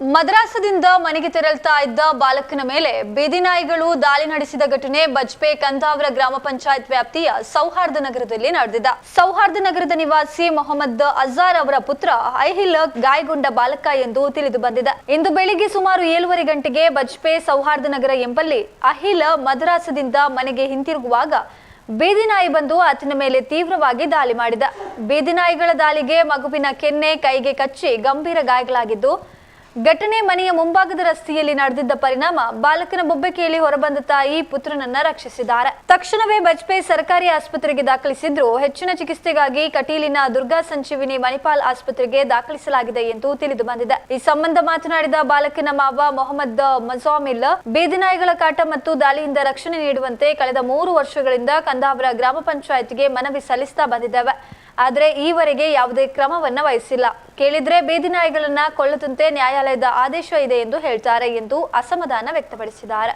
ಮದ್ರಾಸದಿಂದ ಮನೆಗೆ ತೆರಳ್ತಾ ಇದ್ದ ಬಾಲಕನ ಮೇಲೆ ಬೀದಿನಾಯಿಗಳು ದಾಳಿ ನಡೆಸಿದ ಘಟನೆ ಬಜ್ಪೆ ಕಂದಾವರ ಗ್ರಾಮ ಪಂಚಾಯತ್ ವ್ಯಾಪ್ತಿಯ ಸೌಹಾರ್ದ ನಗರದಲ್ಲಿ ನಡೆದಿದೆ. ಸೌಹಾರ್ದ ನಗರದ ನಿವಾಸಿ ಮೊಹಮ್ಮದ್ ಅಜಾರ್ ಅವರ ಪುತ್ರ ಐಹಿಲ್ ಗಾಯಗೊಂಡ ಬಾಲಕ ಎಂದು ತಿಳಿದು ಬಂದಿದೆ. ಇಂದು ಬೆಳಿಗ್ಗೆ ಸುಮಾರು ಏಳುವರೆ ಗಂಟೆಗೆ ಬಜ್ಪೆ ಸೌಹಾರ್ದ ನಗರ ಎಂಬಲ್ಲಿ ಅಹಿಲ್ ಮದ್ರಾಸದಿಂದ ಮನೆಗೆ ಹಿಂತಿರುಗುವಾಗ ಬೀದಿನಾಯಿ ಬಂದು ಆತನ ಮೇಲೆ ತೀವ್ರವಾಗಿ ದಾಳಿ ಮಾಡಿದ. ಬೀದಿನಾಯಿಗಳ ದಾಳಿಗೆ ಮಗುವಿನ ಕೆನ್ನೆ ಕೈಗೆ ಕಚ್ಚಿ ಗಂಭೀರ ಗಾಯಗಳಾಗಿದ್ದು ಘಟನೆ ಮನೆಯ ಮುಂಭಾಗದ ರಸ್ತೆಯಲ್ಲಿ ನಡೆದಿದ್ದ ಪರಿಣಾಮ ಬಾಲಕನ ಬೊಬ್ಬೆ ಕೇಳಿ ಹೊರಬಂದ ತಾಯಿ ಪುತ್ರನನ್ನ ರಕ್ಷಿಸಿದ್ದಾರೆ. ತಕ್ಷಣವೇ ಬಜ್ಪೇ ಸರ್ಕಾರಿ ಆಸ್ಪತ್ರೆಗೆ ದಾಖಲಿಸಿದ್ರು. ಹೆಚ್ಚಿನ ಚಿಕಿತ್ಸೆಗಾಗಿ ಕಟೀಲಿನ ದುರ್ಗಾ ಸಂಜೀವಿನಿ ಮಣಿಪಾಲ್ ಆಸ್ಪತ್ರೆಗೆ ದಾಖಲಿಸಲಾಗಿದೆ ಎಂದು ತಿಳಿದು ಬಂದಿದೆ. ಈ ಸಂಬಂಧ ಮಾತನಾಡಿದ ಬಾಲಕನ ಮಾವ ಮೊಹಮ್ಮದ್ ಮಜಾಮಿಲ್, ಬೇದಿನಾಯಿಗಳ ಕಾಟ ಮತ್ತು ದಾಳಿಯಿಂದ ರಕ್ಷಣೆ ನೀಡುವಂತೆ ಕಳೆದ ಮೂರು ವರ್ಷಗಳಿಂದ ಕಂದಾವರ ಗ್ರಾಮ ಪಂಚಾಯತ್ಗೆ ಮನವಿ ಸಲ್ಲಿಸ್ತಾ ಬಂದಿದ್ದೇವೆ. ಆದರೆ ಈವರೆಗೆ ಯಾವುದೇ ಕ್ರಮವನ್ನ ವಹಿಸಿಲ್ಲ. ಕೇಳಿದ್ರೆ ಬೀದಿ ನಾಯಿಗಳನ್ನ ಕೊಳ್ಳದಂತೆ ನ್ಯಾಯಾಲಯದ ಆದೇಶ ಇದೆ ಎಂದು ಹೇಳ್ತಾರೆ ಎಂದು ಅಸಮಾಧಾನ ವ್ಯಕ್ತಪಡಿಸಿದ್ದಾರೆ.